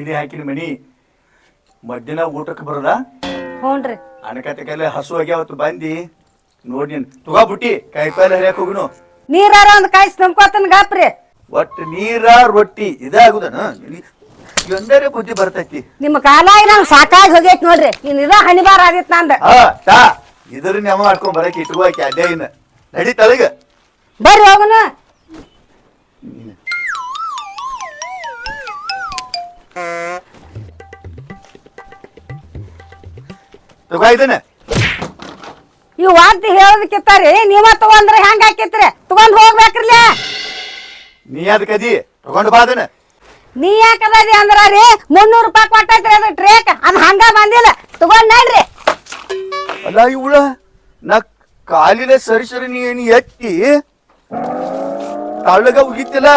ಕಿಡಿ ಹಾಕಿನ ಮನಿ. ಮಧ್ಯಾಹ್ನ ಊಟಕ್ಕೆ ಬರೋದ? ಹ್ಞೂನ್ರಿ ಅಣಕತೆ ಕೈಲೆ ಹಸು ಆಗ್ಯಾವತ್ತು ಬಂದಿ. ನೋಡಿ ತುಗಾ ಬುಟ್ಟಿ ಕೈ ಪೈಲೆ ಹರಿಯಾಕ ಹೋಗುನು. ನೀರಾರ ಒಂದ್ ಕಾಯಿಸಿ ನಂಬ್ಕೋತನ ಗಾಪ್ರಿ. ಒಟ್ಟು ನೀರ ರೊಟ್ಟಿ ಇದಾಗುದನ ಎಂದರೆ ಬುದ್ಧಿ ಬರ್ತೈತಿ. ನಿಮ್ಮ ಕಾಲಾಗಿ ನಂಗೆ ಸಾಕಾಗಿ ಹೋಗೈತಿ ನೋಡ್ರಿ. ನೀನ್ ಇದ ಹಣಿಬಾರ ಆಗಿತ್ ನಂದ. ಹಾ ತಾ. ಇದ್ರ ನೆವ ಮಾಡ್ಕೊಂಡ್ ಬರಕ್ ಇಟ್ಕೋಕೆ ಅಡ್ಡ ಇನ್ನ ನಡಿ ತಳಗ ಬರ್ರಿ ಹೋಗುನ. ಇದನ್ನ. ಇವ್ ಅಂತ ಹೇಳೋದಕ್ಕಿತ್ತಾರಿ ನೀವ ತಗೊಂಡ್ರೆ ಹೆಂಗ ಹಾಕಿತ್ರಿ? ತಗೊಂಡ್ ಹೋಗ್ಬೇಕ್ರಲ್ಲ? ನೀ ಅದಕ್ಕೆ ಅದಿ ತಗೊಂಡು ಬಾ ಅದನ್ನ. ನೀ ಯಾಕದಿ ಅಂದ್ರ ರೀ ಮುನ್ನೂರು ರೂಪಾಯಿ ಕೊಟ್ಟೈತ್ರಿ ಅದು ಟ್ರೇಕ್ ಅದ್ ಹಂಗ ಬಂದಿಲ್ಲ. ತಗೊಂಡ್ ನೋಡ್ರಿ. ಅಲ್ಲ ಇವಳ ನಾ ಕಾಲಿನ ಸರಿ ಸರಿ ನೀ ಎತ್ತಿ? ತಳ್ಳಗ ಉಗಿತಿಲ್ಲ.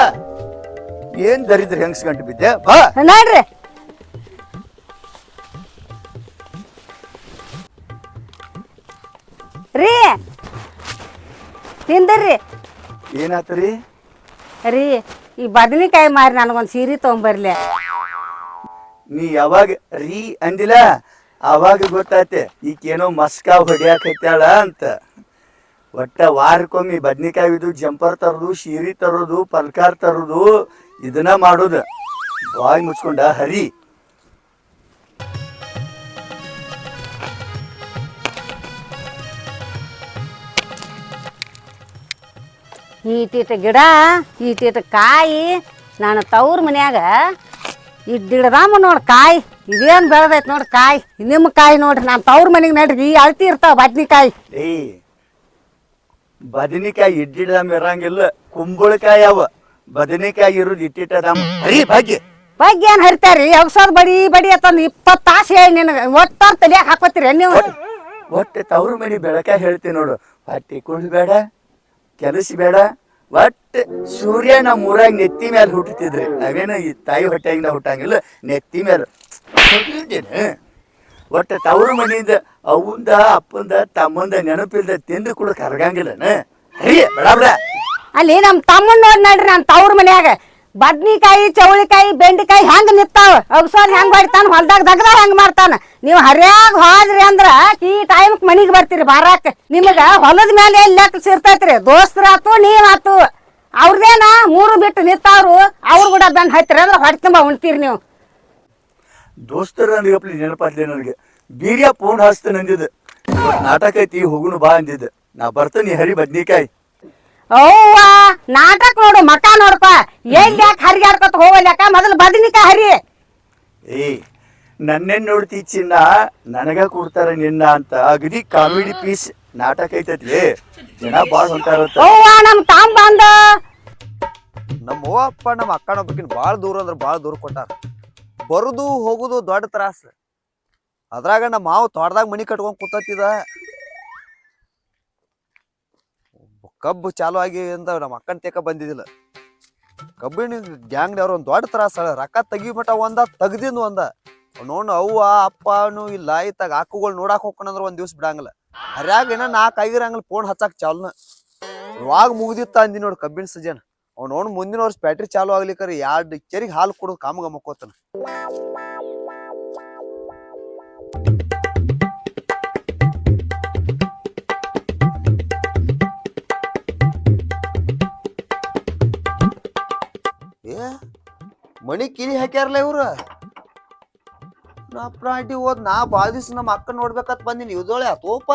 ಏನ್ ದರಿದ್ರ ಹೆಂಗ್ಸ್ ಗಂಟು ಬಿದ್ದೆ? ಬಾ. ನೋಡ್ರಿ. ರೀ. ತಿಂದರ್ರಿ ಏನಾತರಿ? ರೀ ಈ ಬದನಿಕಾಯಿ ಮಾರಿ ನನಗೊಂದ್ ಸೀರೆ ತೊಗೊಂಬರ್ಲಿ. ನೀ ಯಾವಾಗ ರೀ ಅಂದಿಲ್ಲ ಅವಾಗ ಗೊತ್ತಾತೆ ಈಕೇನೋ ಮಸ್ಕಾ ಹೊಡಿಯಾಕೈತಾಳ ಅಂತ. ಒಟ್ಟ ವಾರಕ್ಕೊಮ್ಮೆ ಬದ್ನಿಕಾಯಿ ಇದು ಜಂಪರ್ ತರೋದು ಶೀರಿ ತರೋದು ಪಲ್ಕಾರ್ ತರೋದು ಇದನ್ನ ಮಾಡೋದು. ಬಾಯ್ ಮುಚ್ಕೊಂಡ ಹರಿ. ಈಟೀಟ ಗಿಡ ಈಟೀಟ ಕಾಯಿ ನಾನು ತವ್ರ ಮನ್ಯಾಗ ಇಡ್ಡಿಡ್ದಾಮ ನೋಡಿ ಕಾಯಿ ಇದೇನ್ ಬೆಳೆದೈತ್ ನೋಡಿ ಕಾಯಿ ನಿಮ್ಮ ಕಾಯಿ ನೋಡ್ರಿ ನಾನು ತವ್ರ ಮನೆಗೆ ನಡ್ರಿ ಈ ಅಳ್ತಿ ಇರ್ತಾವ ಬದ್ನಿಕಾಯಿ. ಬದನಿಕಾಯಿ ಇಡ್ಡಿಡದಮ್ ಇರಂಗಿಲ್ಲ ಕುಂಬಳಕಾಯಿ ಅವ. ಬದನಿಕಾಯಿ ಇರೋದು ಇಟ್ಟಿಟ್ಟದಮ್. ಹರಿ ಭಾಗ್ಯ. ಬಗ್ಗೆ ಏನ್ ಹರಿತಾರಿ ಅವ್ಸದ್ ಬಡಿ ಬಡಿ ಅತ್ತಂದ್ ಇಪ್ಪತ್ತು ತಾಸು ಹೇಳಿ ನಿನಗೆ ಒಟ್ಟಾರ್ ತಲಿಯಾಗ ಹಾಕೋತೀರಿ ನೀವು ಒಟ್ಟು ತವ್ರ ಮನಿ ಬೆಳಕ ಹೇಳ್ತೀನಿ ನೋಡು. ಹೊಟ್ಟಿ ಬೇಡ ಕೆಲಸ ಬೇಡ ಒಟ್ಟು ಸೂರ್ಯ ನಮ್ಮ ಊರಾಗ ನೆತ್ತಿ ಮೇಲೆ ಹುಟ್ಟುತ್ತಿದ್ರಿ ನಾವೇನು ಈ ತಾಯಿ ಹೊಟ್ಟೆಯಿಂದ ಹುಟ್ಟಂಗಿಲ್ಲ ನೆತ್ತಿ ಮೇಲೆ ಒಟ್ಟು ತವ್ರ ಮನಿಯಿಂದ ಅವಂದ ಅಪ್ಪಂದ ತಮ್ಮಂದ ನೆನಪಿಲ್ದ ತಿಂದು ಕೂಡ ಕರಗಂಗಿಲ್ಲನ ಹರಿ ಬೇಡ ಬೇಡ. ಅಲ್ಲಿ ನಮ್ಮ ತಮ್ಮನ್ ನೋಡ್ ನೋಡ್ರಿ ನಾನು ತವ್ರ ಮನ್ಯಾಗ. ಬದ್ನಿಕಾಯಿ ಚೌಳಿಕಾಯಿ ಬೆಂಡಿಕಾಯಿ ಹೆಂಗ್ ನಿತ್ತಾವ ಅಗ್ಸೋದ್ ಹೆಂಗ್ ಮಾಡ್ತಾನ? ಹೊಲ್ದಾಗ ದಗದ ಹೆಂಗ್ ಮಾಡ್ತಾನ? ನೀವು ಹರ್ಯಾಗ ಹೋದ್ರಿ ಅಂದ್ರ ಈ ಟೈಮ್ ಮನಿಗ್ ಬರ್ತೀರಿ ಬಾರಾಕ. ನಿಮಗ ಹೊಲದ ಮೇಲೆ ಲೆಕ್ಕ ಸಿರ್ತೈತ್ರಿ ದೋಸ್ತರಾತು ನೀವಾತು. ಅವ್ರದೇನ ಮೂರು ಬಿಟ್ಟು ನಿತ್ತಾವ್ರು ಅವ್ರು ಕೂಡ ಬೆನ್ ಹತ್ತಿರ ಅಂದ್ರೆ ಹೊಟ್ಟೆ ತುಂಬ ಉಣ್ತೀರಿ ನೀವು. ದೋಸ್ತರ ನನಗೆ ನೆನಪಾದ್ಲೆ ನನಗೆ. ಬೀರ್ಯ ಪೂರ್ಣ ಹಸ್ತ ನಂದಿದ ನಾಟಕ ಐತಿ ಹೋಗುನು ಬಾ ಅಂದಿದ್ದು. ನಾ ಬರ್ತೇನೆ ಹರಿ ಬದ್ನಿಕಾಯಿ. ಅವ್ವ ನಾಟಕ ನೋಡು ಮಕ ನೋಡಪ್ಪ. ಏನ್ ಯಾಕೆ ಹರಿಗಾಡ್ಕೊತ ಹೋಗಲ್ಯಾಕ? ಮೊದಲು ಬದ್ನಿಕಾಯಿ ಹರಿ. ಏ ನನ್ನೇನ್ ನೋಡ್ತಿ ಚಿನ್ನ? ನನಗ ಕೊಡ್ತಾರ ನಿನ್ನ ಅಂತ ಅಗದಿ ಕಾಮಿಡಿ ಪೀಸ್ ನಾಟಕ ಐತೈತಿ. ಜನ ಬಾಳ ಹೊಂಟಾರ ಅವ್ವ ನಮ್ ತಾಮ್ ಬಂದ. ನಮ್ಮ ಅವ್ವ ಅಪ್ಪ ನಮ್ಮ ಅಕ್ಕನೊಬ್ಬಕಿನ ಬಾಳ ದೂರ ಅಂದ್ರೆ ಬಾಳ ದೂರ ಕೊಟ್ಟಾರ. ಬರುದು ಹೋಗುದು ದೊಡ್ಡ ತ್ರಾಸ. ಅದ್ರಾಗ ನಮ್ಮ ಮಾವು ತೋಟದಾಗ ಮನಿ ಕಟ್ಕೊಂಡ್ ಕೂತತ್ತಿದ. ಕಬ್ಬು ಚಾಲು ಆಗಿ ಅಂತ ನಮ್ಮ ಅಕ್ಕನ ತೇಕ ಬಂದಿದ್ದಿಲ್ಲ. ಕಬ್ಬಿನ ಗ್ಯಾಂಗ್ನವ್ರು ಒಂದು ದೊಡ್ಡ ತ್ರಾಸ ರೊಕ್ಕ ತೆಗಿಬಿಟ್ಟ ಒಂದ ತೆಗ್ದಿಂದ ಒಂದ. ನೋಡ್ ಅವ್ವ, ಅಪ್ಪನು ಇಲ್ಲ ಇತ್ತಾಗ ಹಾಕುಗಳು ನೋಡಾಕ್ ಹೋಗ್ಕೊಂಡ್ರ ಒಂದ್ ದಿವ್ಸ ಬಿಡಂಗಿಲ್ಲ. ಹರ್ಯಾಗ ಏನ ನಾಲ್ಕು ಆಗಿರಂಗಿಲ್ಲ ಫೋನ್ ಹಚ್ಚಾಕ್ ಚಾಲ್ನ. ಇವಾಗ ಮುಗ್ದಿತ್ತ ಅಂದಿ ನೋಡಿ ಕಬ್ಬಿನ ಸಜನ್. ಅವ್ನು ನೋಡ್ ಮುಂದಿನ ವರ್ಷ ಬ್ಯಾಟ್ರಿ ಚಾಲು ಆಗ್ಲಿಕ್ಕರ ಎರಡು ಕೆರಿಗೆ ಹಾಲು ಕೊಡೋದು ಕಾಮಗ ಮಕ್ಕೋತಾನ. ಮಣಿ ಕಿಲಿ ಹಾಕ್ಯಾರಲ್ಲ ಇವ್ರು? ನಾ ಪ್ರಾಟಿ ಹೋದ್ ನಾ ಭಾಳ ದಿವ್ಸ ನಮ್ಮ ಅಕ್ಕ ನೋಡ್ಬೇಕತ್ ಬಂದಿನಿ ಇವ್ದೋಳೆ ಆತೋಪ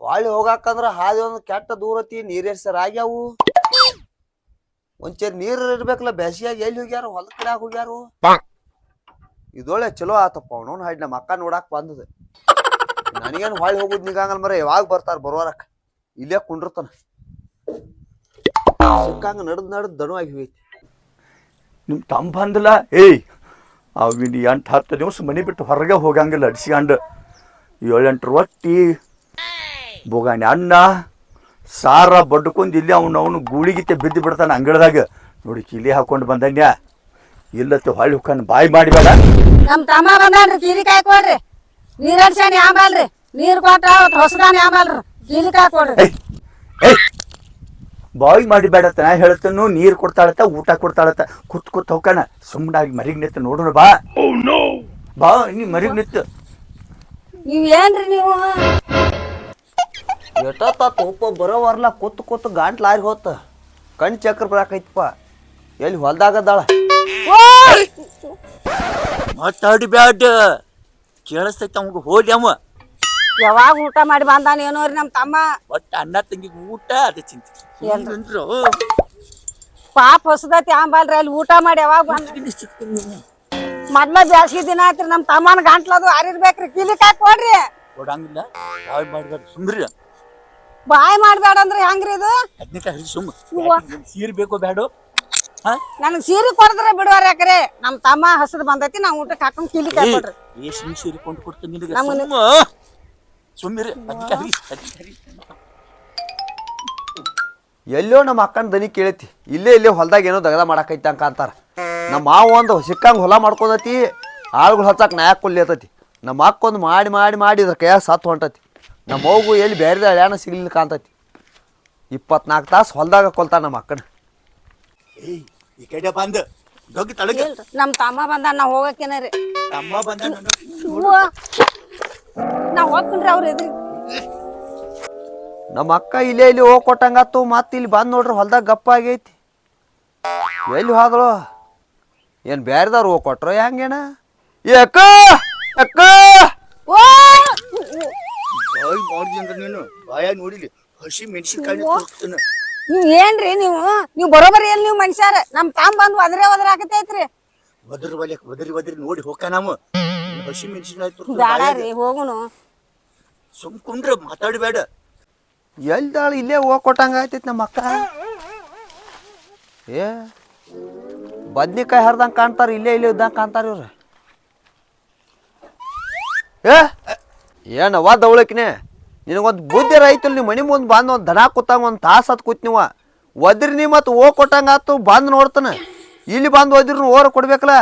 ಹೊಳ್ಳಿ ಹೋಗಾಕಂದ್ರ ಹಾದಿ ಒಂದು ಕೆಟ್ಟ ದೂರತಿ ನೀರೇರ್ಸರ್ ಆಗ್ಯಾವು. ಒಂಚೂರು ನೀರ್ ಇರ್ಬೇಕಲ್ಲ ಬೇಸಿಯಾಗ ಎಲ್ಲಿ ಹೋಗ್ಯಾರ, ಹೊಲದ ಕಡೆ ಹೋಗ್ಯಾರು? ಇದೊಳ್ಳೆ ಚಲೋ ಆತಪ್ಪ ಅವನೋನ್ ಹಾಡಿ ನಮ್ಮ ಅಕ್ಕ ನೋಡಾಕ್ ಬಂದದ. ನನಗೇನು ಹೊಳ್ಳಿ ಹೋಗುದ್ ನಿಗಾಂಗಲ್ ಮರ ಯಾವಾಗ ಬರ್ತಾರ ಬರೋರಕ್ಕ. ಇಲ್ಲೇ ಕುಂಡಿರ್ತಾನ. ಸಿಕ್ಕಂಗ ನಡ್ದ್ ನಡ್ದ್ ದಣು ಆಗಿ ನಿಮ್ ತಮ್ಮ ಬಂದಿಲ್ಲ ಏಯ್ ಅವಿನ ಎಂಟು ಹತ್ತು ದಿವಸ ಮನಿ ಬಿಟ್ಟು ಹೊರಗೆ ಹೋಗಂಗಿಲ್ಲ ಅಡಿಸ್ಕೊಂಡು ಏಳೆಂಟು ರೊಟ್ಟಿ ಬೋಗಾಣಿ ಅನ್ನ ಸಾರ ಬಡ್ಕೊಂಡು ಇಲ್ಲಿ ಅವನು ಅವನು ಗೂಳಿಗಿತ್ತೆ ಬಿದ್ದು ಬಿಡ್ತಾನೆ ಅಂಗಳದಾಗ. ನೋಡಿ ಕಿಲಿ ಹಾಕೊಂಡು ಬಂದನ್ಯ. ಇಲ್ಲತ್ತೆ ಹೊಳ್ಳಿ ಹುಕ್ಕನ್ ಬಾಯಿ ಮಾಡಿಬೇಡ ನಮ್ ತಮ್ಮ ಬಂದಾನ್ರಿ ಕೀಲಿಕಾಯಿ ಕೊಡ್ರಿ. ನೀರ್ ಅಡ್ಸಾಣಿ ಆಂಬಲ್ರಿ ನೀರ್ ಕೊಟ್ಟ ಹೊಸದಾನಿ ಆಂಬಲ್ರಿ ಕೀಲಿಕಾಯಿ ಕೊಡ್ರಿ. ಏಯ್! ಬಾಯ್ ಮಾಡಿಬೇಡತ್ತ ನಾ ಹೇಳ್ತನು ನೀರು ಕೊಡ್ತಾಳತ್ತ ಊಟ ಕೊಡ್ತಾಳತ್ತ ಕುತ್ ಕುತ್ ಹೋಗಣ ಸುಮ್ಮನಾಗಿ ಮರಿಗ್ ನಿತ್ತು ನೋಡೋಣ ಬಾ. ಬಾ ನೀ ಮರಿಗ್ ನಿತ್ತು ನೀವ್ ಏನ್ರಿ ನೀವು? ಎಷ್ಟೊತ್ತ ತೋಪ ಬರೋವರ್ಲ ಕೂತ್ ಕೂತ್ ಗಾಂಟ್ ಲಾರಿ ಹೋತ. ಕಣ್ ಚಕ್ರ ಬರಾಕೈತಪ್ಪ. ಎಲ್ಲಿ ಹೊಲ್ದಾಗದ್ದಾಳ ಮಾತಾಡಿ ಬ್ಯಾಡ. ಕೇಳಿಸ್ತೈತ ಅವಂಗ ಹೋಲಿ ಅವ. ಯಾವಾಗ ಊಟ ಮಾಡಿ ಬಂದಾನೇನೋ ರೀ ನಮ್ಮ ತಮ್ಮ? ಒಟ್ಟ ಅಣ್ಣ ತಂಗಿಗೆ ಊಟ ಅದ ಚಿಂತೆ? ಪಾಪ ಹೊಸದತಿ ಆಂಬಲ್ರಿ ಅಲ್ಲಿ ಊಟ ಮಾಡಿ ಯಾವಾಗ ಬಂದ? ಮೊದ್ಲ ಬ್ಯಾಸ್ಗಿ ದಿನ ಆಯ್ತ್ರಿ ನಮ್ ತಮ್ಮನ ಗಂಟ್ಲದು ಅರಿರ್ಬೇಕ್ರಿ ಕಿಲಿಕ್ ಕಾಯಿ ಕೊಡ್ರಿ. ಕೊಡಂಗಿಲ್ಲ. ಬಾಯ್ ಮಾಡ್ಬೇಡ ಸುಮ್ರಿ. ಬಾಯ್ ಮಾಡ್ಬೇಡ ಅಂದ್ರೆ ಹೆಂಗ್ರಿ ಇದು? ಹದಿನೈದು ಹರಿ ಸುಮ್ಮ. ಸೀರೆ ಬೇಕೋ ಬ್ಯಾಡೋ? ಹಾ? ನನಗ್ ಸೀರೆ ಕೊಡದ್ರೆ ಬಿಡುವಾರ ಯಾಕ್ರಿ? ನಮ್ ತಮ್ಮ ಹಸದ್ ಬಂದೈತಿ ನಾವು ಊಟಕ್ಕೆ ಹಾಕೊಂಡ್ ಕಿಲಿಕ್ ಕಾಯಿ ಕೊಡ್ರಿ. ರೇಷ್ಮೆ ಸೀರೆ ಕೊಂಡು ಕೊಡ್ತೀನಿ ನಿನಗೆ. ನಮ್ಮನ್ನ- ಸುಮ್ಮ. ಸುಮ್ಮಿರಿ ಅಧಿಕಾರಿ ಎಲ್ಲೋ ನಮ್ಮ ಅಕ್ಕನ ದನಿ ಕೇಳೈತಿ. ಇಲ್ಲೇ ಇಲ್ಲೇ ಹೊಲ್ದಾಗ ಏನೋ ದಗದ ಮಾಡಾಕೈತಿ ಅಂಕ ಅಂತಾರ. ನಮ್ಮ ಮಾವ ಒಂದು ಸಿಕ್ಕಂಗೆ ಹೊಲ ಮಾಡ್ಕೊಂಡತಿ ಆಳುಗಳು ಹಚ್ಚಾಕ ನಾಯಕ್ ಕೊಲ್ಲಿ ಆತತಿ ನಮ್ಮ ಅಕ್ಕೊಂದು ಮಾಡಿ ಮಾಡಿ ಮಾಡಿ ಇದ್ರ ಕೈಯಾಗ ಸತ್ತು ಹೊಂಟತಿ. ನಮ್ಮ ಮಗು ಎಲ್ಲಿ ಬೇರೆ ಹಳ್ಯಾಣ ಸಿಗ್ಲಿಲ್ಲ ಕಾಂತತಿ ಇಪ್ಪತ್ನಾಲ್ಕು ತಾಸು ಹೊಲ್ದಾಗ ಕೊಲ್ತಾನ ನಮ್ಮ ಅಕ್ಕನ. ಏಯ್ ಈ ಕಡೆ ಬಂದ. ದೊಗ್ಗ ತಳಗ ರೀ ನಮ್ ತಮ್ಮ ಬಂದ ನಾ ಹೋಗಕ್ಕೇನರಿ ತಮ್ಮ ಬಂದ ನಾ ಹೋಗ್ತೀನ್ರಿ ಅವ್ರ ಎದ್ರಿ. ನಮ್ಮ ಅಕ್ಕ ಇಲ್ಲೇ ಇಲ್ಲಿ ಹೋಗಿ ಕೊಟ್ಟಂಗಾತು ಮತ್ತೆ ಇಲ್ಲಿ ಬಂದು ನೋಡ್ರಿ ಹೊಲ್ದಾಗ ಗಪ್ಪ ಆಗೈತಿ ಎಲ್ಲಿ ಹೋದಳು ಏನು ಬೇರೆದವ್ರು ಹೋಗಿ ಕೊಟ್ರೋ ಹೆಂಗೇನ? ಯಾಕ ಅಕ್ಕ ಓ! ಬಾಯ್ ಮಾಡ್ದಿ ಅಂದ್ರೆ ನೀನು? ಬಾಯ ನೋಡಿಲಿ ಹಸಿ ಮೆಣಸಿನ್ಕಾಯಿ ತೋರಿಸ್ತಾನೆ ನೀವ್ ಏನ್ರಿ ನೀವು? ನೀವ್ ಬರೋಬರಿ ಎಲ್ಲಿ ನೀವು ಮನುಷ್ಯರ? ನಮ್ ತಾಮ್ ಬಂದ್ ಒದ್ರೆ ಒದ್ರ ಆಗತೈತ್ರಿ ಒದರಿ ಬಲ್ಯಕ್ ಒದರಿ ಒದರಿ ನೋಡಿ ಹೋಗ ನಾವು. ಹಸಿ ಮೆಣಸಿನಕಾಯಿ ರೀ ಹೋಗುನು ಸುಮ್ ಕುಂದ್ರೆ ಮಾತಾಡಬೇಡ. ಎಲ್ದಾಳು ಇಲ್ಲೇ ಹೋಗ್ ಕೊಟ್ಟಂಗ ಆಯ್ತೈತಿ ನಮ್ಮ ಅಕ್ಕ. ಏ ಬದ್ನಿಕಾಯಿ ಹರಿದಂಗೆ ಕಾಣ್ತಾರ ಇಲ್ಲೇ ಇಲ್ಲೇ ಇದ್ದಂಗೆ ಕಾಣ್ತಾರ ಇವ್ರು. ಏ ಏನವ್ವ ದವಳಕಿನೇ ನಿನಗೊಂದು ಬುದ್ಧಿ ರೈತಲ್ ನಿಮ್ಮ ಮನೆ ಮುಂದೆ ಬಂದು ಒಂದು ದನ ಕೂತಂಗ ಒಂದು ತಾಸು ಹತ್ತು ಕೂತ್ ನೀವು. ಒದ್ರಿ ನೀ ಮತ್ತು ಹೋಗಿ ಕೊಟ್ಟಂಗ ಆತು ಬಂದು ನೋಡ್ತಾನೆ. ಇಲ್ಲಿ ಬಂದು ಒದ್ರಿ ಓರ್ ಕೊಡ್ಬೇಕಲ್ಲ.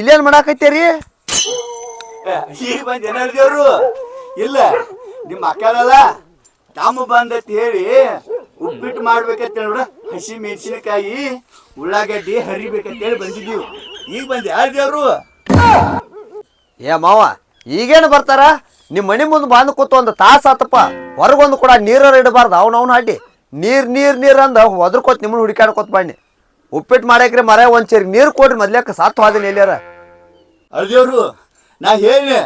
ಇಲ್ಲೇನು ಮಾಡಾಕೈತೇರಿ ಈಗ ಬಂದ ಇಲ್ಲ ನಿಮ್ಮ ಅಕ್ಕಲ್ಲ ತಾಮ ಬಂದತ್ ಹೇಳಿ ಉಪ್ಪಿಟ್ಟು ಮಾಡ್ಬೇಕಂತ ನೋಡ ಹಸಿ ಮೆಣಸಿನಕಾಯಿ ಉಳ್ಳಾಗಡ್ಡಿ ಹರಿಬೇಕಂತ ಹೇಳಿ ಬಂದಿದ್ದೀವಿ. ಈಗ ಬಂದ ಯಾರು ದೇವ್ರು? ಏ ಮಾವ ಈಗೇನು ಬರ್ತಾರ? ನಿಮ್ಮ ಮನೆ ಮುಂದೆ ಬಂದು ಕೂತು ಒಂದು ತಾಸು ಆತಪ್ಪ. ಹೊರಗೊಂದು ಕೂಡ ನೀರ ಇಡಬಾರ್ದು ಅವ್ನ ಅವ್ನು ಅಡ್ಡಿ ನೀರ್ ನೀರ್ ನೀರ್ ಅಂದ ಒದ್ರಕೋತ್ ನಿಮ್ಮನ್ನ ಹುಡುಕಾಡ್ಕೋತ ಬನ್ನಿ. ಉಪ್ಪಿಟ್ಟು ಮಾಡಕ್ರಿ ಮರ ಒಂದ್ ಚೇರಿ ನೀರು ಕೊಡ್ರಿ ಮೊದ್ಲೇಕ ಸಾತ್ ಹೋದಿನ ಎಲ್ಲಿಯಾರ ಅಳ್ದೇವ್ರು ನಾ ಹೇಳಿ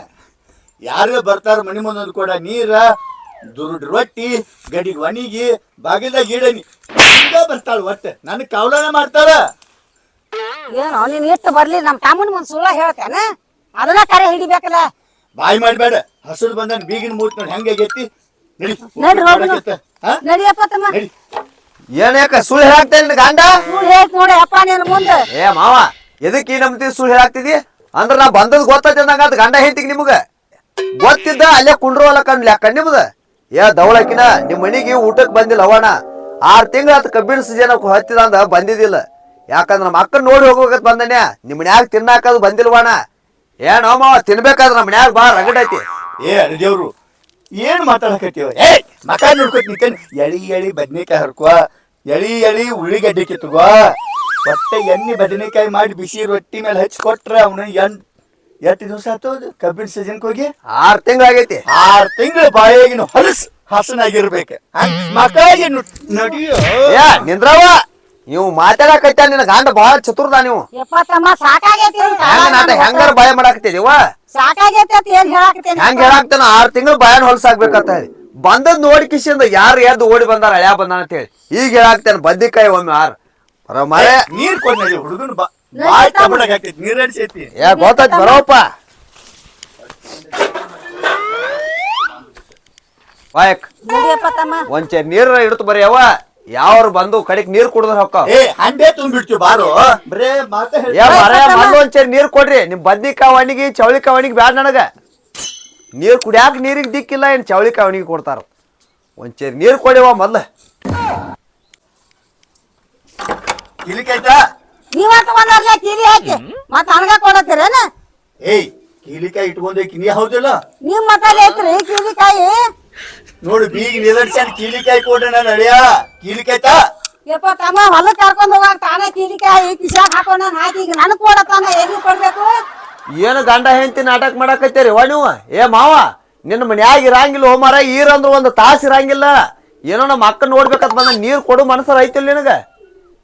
ಯಾರೇ ಬರ್ತಾರ ಮನಿ ಮುಂದೊಂದು ಕೂಡ ನೀರ ದುರ್ಡ್ ರೊಟ್ಟಿ ಗಡಿಗೆ ಒಣಗಿ ಬಾಗಿಲ್ದಾಗ ಇಡನಿ ಬರ್ತಾಳ ಒಟ್ಟೆ ನನ್ ಕಾವಲನ ಮಾಡ್ತಾರ ಏನೋ ನೀನ್ ಇಟ್ಟು ಬರ್ಲಿ ನಮ್ ತಮ್ಮನ ಮುಂದ್ ಸುಳ್ಳ ಹೇಳ್ತೇನ. ಅದನ್ನ ಕರೆ ಹಿಡಿಬೇಕಲ್ಲ. ಬಾಯಿ ಮಾಡ್ಬೇಡ ಹಸಿರು ಬಂದ ಬೀಗಿನ ಮೂರ್ತಿ ನೋಡಿ ಹೆಂಗಾಗೈತಿ. ಹಾ? ನಡಿಯಪ್ಪ ತಮ್ಮ. ನಡಿ. ಏನ್ಯಾಕ ಸುಳ್ಳು ಹೇಳಾಕ್ತೇನೆ ಗಂಡ? ಸುಳ್ಳು ಹೇಳ್ತ ನೋಡಿ ಅಪ್ಪ ನೀನ್ ಮುಂದೆ. ಏ ಮಾವ ಎದಕ್ಕೆ ಈ ನಮ್ತಿ ಸುಳ್ಳು ಹೇಳಾಕ್ತಿದಿ ಅಂದ್ರ ನಾ ಬಂದದ್ ಗೊತ್ತೈತೆ ಅಂದಂಗ ಅದ್ ಗಂಡ ಹೆಂಡತಿಗೆ ನಿಮ್ಗ. ಗೊತ್ತಿದ್ದ ಅಲ್ಲೇ ಕುಂಡ್ರೋಲ ಕಣ್ ಲೆಕ್ಕ ನಿಮ್ದ. ಏ ದವಳಕಿನ ನಿಮ್ ಮನಿಗೆ ಊಟಕ್ ಬಂದಿಲ್ಲ ಅವಣ ಆರ್ ತಿಂಗಳ ಆತ ಕಬ್ಬಿಣ ಸೀಜನ್ ಹತ್ತಿದ ಅಂದ ಬಂದಿದ್ದಿಲ್ಲ. ಯಾಕಂದ್ರ ನಮ್ಮ ಅಕ್ಕ ನೋಡಿ ಹೋಗ್ಬೇಕಂತ ಬಂದನ್ಯ ನಿಮ್ ಮನ್ಯಾಗ ತಿನ್ನಾಕದು ಬಂದಿಲ್ವಾಣ ಏನೋ ಮಾವ, ತಿನ್ಬೇಕಾದ್ರ ನಮ್ಮ ಮನ್ಯಾಗ ಬಾ ರಗಡೈತಿ ಏ ಅಡಿಯವ್ರು ಏನ್ ಮಾತಾಡಕತ್ತೀವ ಏ ಮಕ ನೋಡ್ಕೊತ್ ಎಳಿ ಎಳಿ ಬದ್ನಿಕಾಯಿ ಹರ್ಕೋ ಎಳಿ ಎಳಿ ಉಳ್ಳಿಗಡ್ಡಿ ಕಿತ್ಕೋ ಹೊಟ್ಟೆ ಎಣ್ಣೆ ಬದನೆಕಾಯಿ ಮಾಡಿ ಬಿಸಿ ರೊಟ್ಟಿ ಮೇಲೆ ಹಚ್ಚಿ ಕೊಟ್ರ ಅವನು ಎಂಟ್ ಎಷ್ಟು ದಿವಸ ಆತು ಅದು? ಕಬ್ಬಿನ ಸೀಸನ್ ಹೋಗಿ? ಆರ್ ತಿಂಗಳಾಗೈತಿ ಆರ್ ತಿಂಗಳು ಬಾಯಾಗಿನ ಹೊಲಸ್ ಹಸನಾಗಿರ್ಬೇಕ. ಮಕ್ಕಳಿಗೆ ನಡಿಯೋ? ಏ ನಿಂದ್ರವ ನೀವು ಮಾತಾಡಕೈತ ನಿನ್ನ ಗಂಡ ಬಹಳ ಚತುರ್ದ ನೀವು. ಹೆಂಗಾರ ಬಾಯ ಮಾಡಾಕತ್ತಿದೀವ ಸಾಕಾಗೈತಿ ಅಂತ ಏನ್ ಹೇಳಾಕತ್ತೇನಿ? ಹೆಂಗ್ ಹೇಳಾಕ್ತಾನ ಆರ್ ತಿಂಗಳು ಬಾಯನ್ ಹೊಲಸಾಗ್ಬೇಕಂತ ಹೇಳಿ. ಬಂದದ್ ನೋಡಿ ಕಿಶಿಂದ ಯಾರು ಎದ್ದು ಓಡಿ ಬಂದಾರ ಅಳ್ಯಾ ಬಂದಾನ ಅಂತ ಹೇಳಿ. ಈಗ ಹೇಳಾಕ್ತಾನ ಬದ್ನಿಕಾಯಿ ಒಮ್ಮೆ ಆರ್. ಬರ ಮರೆ. ನೀರ್ ಹುಡುಗನ ಬಾ. ತಗೊಂಡಾಗತ್ತೈತಿ ನೀರ್ ಅಡ್ಸೈತಿ. ಏ ಗೊತ್ತಾಯ್ತು ಬರೋಪ್ಪ ವಾಯಕ್. ನಡಿಯಪ್ಪ ತಮ್ಮ. ಒಂದ್ ಚೇರ್ ನೀರ್ ಇಡ್ತು ಬರೀ ಅವ ಯಾವ್ರು ಬಂದು ಕಡೆಗ್ ನೀರ್ ಕುಡಿದ್ರ ಹೊಕ್ಕ. ಏ ಹಂಡೆ ತುಂಬಿಡ್ತೀವಿ ಬಾರೋ. ಬರೇ ಮಾತ ಏ ಮರ ಮೊದ್ಲು ಒಂದ್ ನೀರ್ ಕೊಡ್ರಿ. ನಿಮ್ ಬದ್ನಿಕಾಯಿ ಒಣಗಿ ಚೌಳಿಕಾಯಿ ಒಣಗಿ ಬ್ಯಾಡ ನನಗ. ನೀರ್ ಕುಡಿಯಾಕ ನೀರಿಗೆ ದಿಕ್ಕಿಲ್ಲ ಏನ್ ಚೌಳಿಕಾಯಿ ಒಣಗಿ ಕೊಡ್ತಾರ. ಒಂಚೇರಿ ಚೇರ್ ನೀರ್ ಕೊಡಿವ ಮೊದ್ಲು. ಕಿಲಿಕಾಯ್ತಾ ನೀವ ತಗೊಂಡ್ರಲ್ಲ ಕಿಲಿ ಹಾಕಿ. ಮತ್ತ ನನಗ ಕೊಡತ್ತೀರೇನ ಏಯ್ ಕೀಲಿಕಾಯಿ ಇಟ್ಕೊಂಡೆ ನೀ ಹೌದಿಲ್ಲ? ನಿಮ್ ಮತ್ತಲ್ಲಿ ಐತ್ರಿ ಕೀಲಿಕಾಯಿ ನೋಡು ಬೀಗ ನಿದರ್ಶನ ಕೀಲಿಕಾಯಿ ಕೊಡ್ರಿ ನಾನು ಅಳಿಯ. ಕೀಲಿಕಾಯ್ತಾ ಯಪ್ಪ ತಮ್ಮ ಹೊಲಕ್ ಕರ್ಕೊಂಡು ಹೋಗಾಕ ತಾನೇ ಕೀಲಿಕಾಯಿ ಕಿಶಾಕ್ ಹಾಕೊಂಡ್ ಹಾಕಿ ಈಗ ನನಗ್ ಕೊಡತಾನ ಎಲ್ಲಿ ಕೊಡ್ಬೇಕು? ಏನು ಗಂಡ ಹೆಂಡತಿ ನಾಟಕ ಮಾಡಕತ್ತೀರಿ ವ ನೀವು? ಏ ಮಾವ ನಿನ್ನ ಮನ್ಯಾಗ ಇರಂಗಿಲ್ಲ ಹೋಮಾರ ಈರಂದ್ರ ಒಂದು ತಾಸು ಇರಂಗಿಲ್ಲ. ಏನೋ ನಮ್ಮ ಅಕ್ಕ ನೋಡ್ಬೇಕಂತ ಬಂದ ನೀರು ಕೊಡು ಮನಸ್ಸರ ಐತಿಲ್ ನಿನಗ.